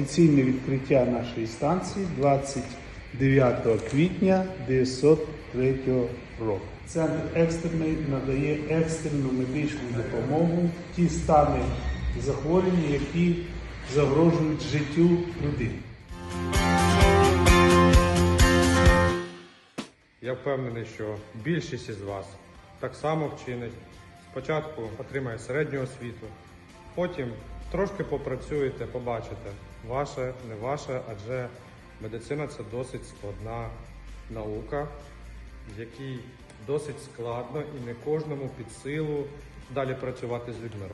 офіційне відкриття нашої станції 29 квітня 1903 року. Центр екстрений надає екстрену медичну допомогу ті стани захворювання, які загрожують життю людини. Я впевнений, що більшість із вас так само вчинить. Спочатку отримає середню освіту, потім трошки попрацюєте, побачите, ваше, не ваше, адже медицина це досить складна наука, в якій досить складно і не кожному під силу далі працювати з людьми.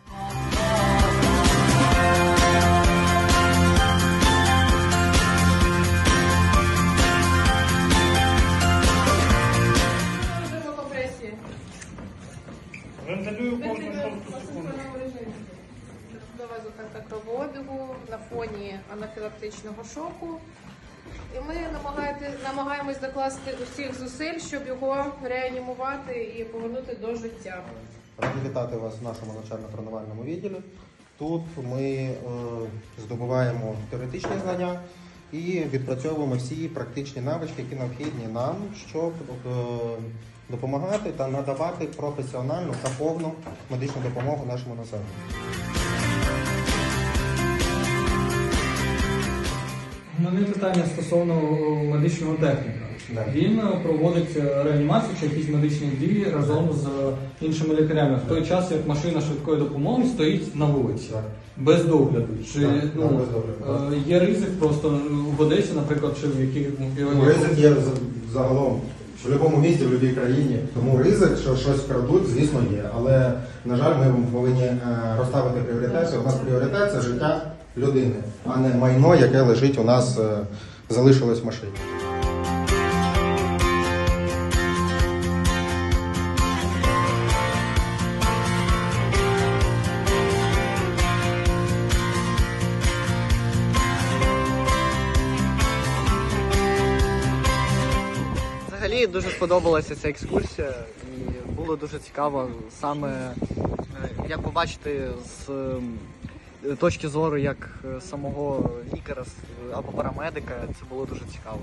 Вентилюю Вентилюємо в режимі. Довезу кровообігу на фоні анафілактичного шоку. І ми намагаємось докласти усіх зусиль, щоб його реанімувати і повернути до життя. Раді вітати вас в нашому навчально-тренувальному відділі. Тут ми е, здобуваємо теоретичні знання і відпрацьовуємо всі практичні навички, які необхідні нам, щоб е, допомагати та надавати професіональну та повну медичну допомогу нашому населенню. У мене питання стосовно медичного техніка. Да. Він е, проводить е, реанімацію чи якісь медичні дії разом з іншими лікарями в той час, як машина швидкої допомоги стоїть на вулиці Так. без догляду. Чи Так, ну, так, без догляду, е, є ризик просто в Одесі, наприклад, чи в яких Ну, Ризик є з- загалом в будь-якому місті, в будь-якій країні. Тому ризик, що щось крадуть, звісно, є. Але, на жаль, ми повинні е, розставити пріоритети. У нас пріоритет це життя людини, а не майно, яке лежить у нас, е, залишилось в машині. Дуже сподобалася ця екскурсія, і було дуже цікаво саме е, як побачити з точки зору як е, самого лікаря або парамедика. Це було дуже цікаво.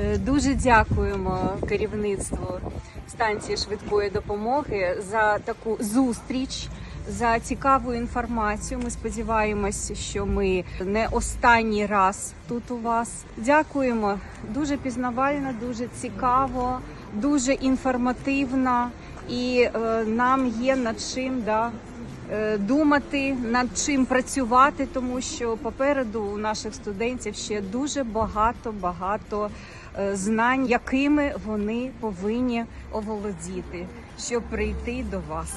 Е, Дуже дякуємо керівництву станції швидкої допомоги за таку зустріч, за цікаву інформацію. Ми сподіваємось, що ми не останній раз тут у вас. Дякуємо. Дуже пізнавально, дуже цікаво, дуже інформативно, і е, нам є над чим да, думати, над чим працювати, тому що попереду у наших студентів ще дуже багато багато е, знань, якими вони повинні оволодіти, щоб прийти до вас.